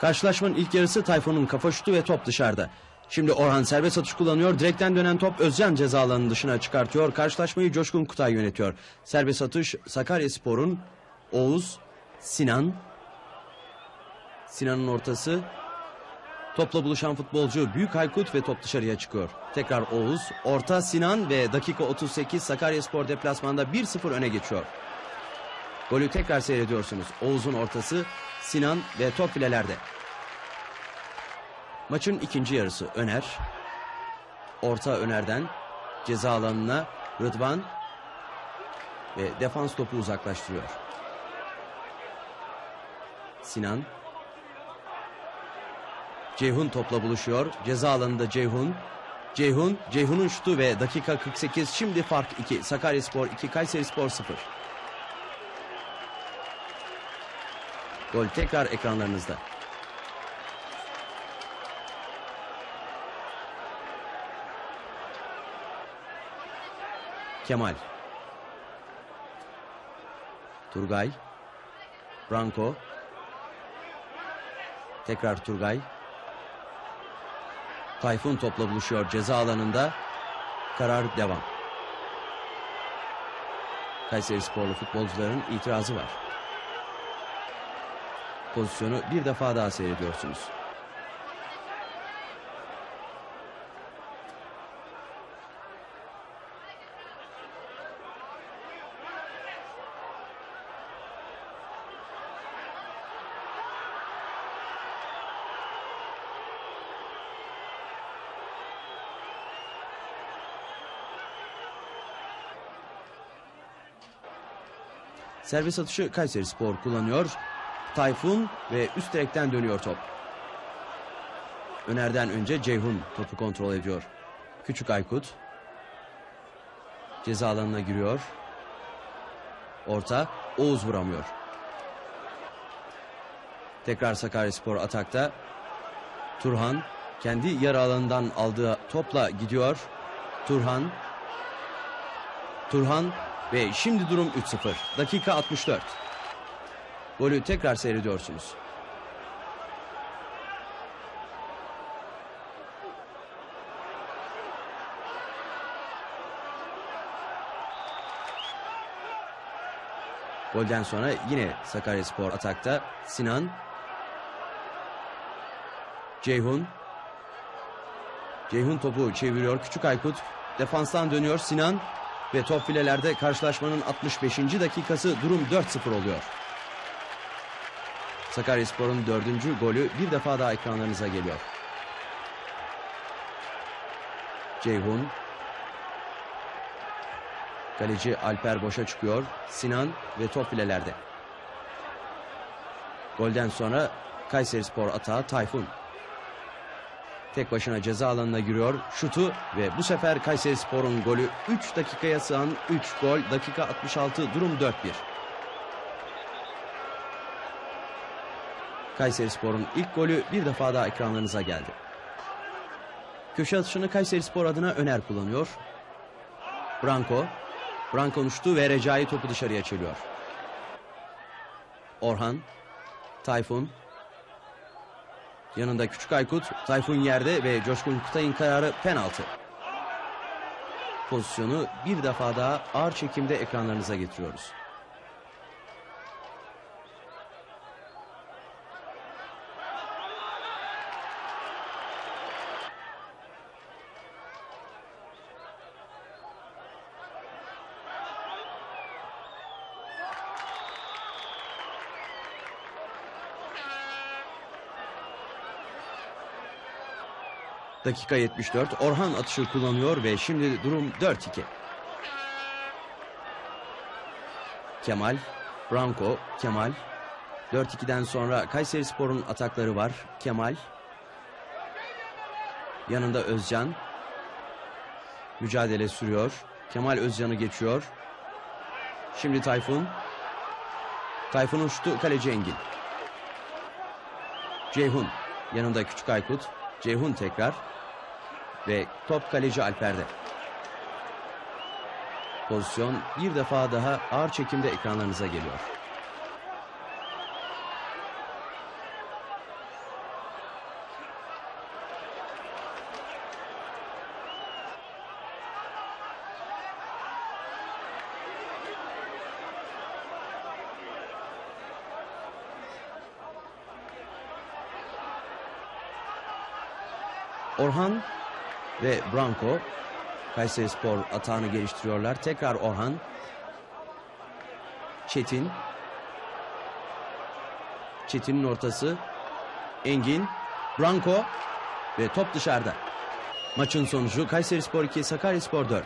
Karşılaşmanın ilk yarısı Tayfun'un kafa şutu ve top dışarıda. Şimdi Orhan serbest atış kullanıyor. Direkten dönen top Özcan ceza alanının dışına çıkartıyor. Karşılaşmayı Coşkun Kutay yönetiyor. Serbest atış Sakaryaspor'un Oğuz, Sinan. Sinan'ın ortası. Topla buluşan futbolcu Büyük Aykut ve top dışarıya çıkıyor. Tekrar Oğuz, orta Sinan ve dakika 38 Sakaryaspor deplasmanda 1-0 öne geçiyor. Golü tekrar seyrediyorsunuz. Oğuz'un ortası, Sinan ve top filelerde. Maçın ikinci yarısı Öner. Orta Öner'den ceza alanına Rıdvan ve defans topu uzaklaştırıyor. Sinan Ceyhun topla buluşuyor. Ceza alanında Ceyhun. Ceyhun, Ceyhun'un şutu ve dakika 48 şimdi fark 2. Sakaryaspor 2, Kayserispor 0. Gol tekrar ekranlarınızda. Kemal. Turgay. Branko. Tekrar Turgay. Tayfun topla buluşuyor ceza alanında. Karar devam. Kayseri sporlu futbolcuların itirazı var. Pozisyonu bir defa daha seyrediyorsunuz. Servis atışı Kayseri Spor kullanıyor. Tayfun ve üst direkten dönüyor top. Öner'den önce Ceyhun topu kontrol ediyor. Küçük Aykut. Ceza alanına giriyor. Orta. Oğuz vuramıyor. Tekrar Sakaryaspor atakta. Turhan kendi yarı alanından aldığı topla gidiyor. Turhan. Turhan ve şimdi durum 3-0. Dakika 64. Golü tekrar seyrediyorsunuz. Golden sonra yine Sakaryaspor atakta. Sinan. Ceyhun. Ceyhun topu çeviriyor. Küçük Aykut defanstan dönüyor. Sinan ve top filelerde karşılaşmanın 65. dakikası durum 4-0 oluyor. Sakaryaspor'un dördüncü golü bir defa daha ekranlarınıza geliyor. Ceyhun. Kaleci Alper boşa çıkıyor. Sinan ve top filelerde. Golden sonra Kayserispor atağı Tayfun. Tek başına ceza alanına giriyor. Şutu ve bu sefer Kayserispor'un golü 3 dakikaya sığan 3 gol. Dakika 66 durum 4-1. Kayserispor'un ilk golü bir defa daha ekranlarınıza geldi. Köşe atışını Kayserispor adına Öner kullanıyor. Branko. Branko uçtu ve Recai topu dışarıya çeliyor. Orhan. Tayfun. Yanında Küçük Aykut. Tayfun yerde ve Coşkun Kutay'ın kararı penaltı. Pozisyonu bir defa daha ağır çekimde ekranlarınıza getiriyoruz. Dakika 74. Orhan atışı kullanıyor ve şimdi durum 4-2. Kemal, Branko, Kemal. 4-2'den sonra Kayserispor'un atakları var. Kemal. Yanında Özcan. Mücadele sürüyor. Kemal Özcan'ı geçiyor. Şimdi Tayfun. Tayfun uçtu kaleci Engin. Ceyhun yanında Küçük Aykut. Ceyhun tekrar. Ve top kaleci Alper'de. Pozisyon bir defa daha ağır çekimde ekranlarınıza geliyor. Orhan ve Branko Kayseri Spor atağını geliştiriyorlar. Tekrar Orhan. Çetin. Çetin'in ortası. Engin. Branko. Ve top dışarıda. Maçın sonucu Kayseri Spor 2, Sakaryaspor 4.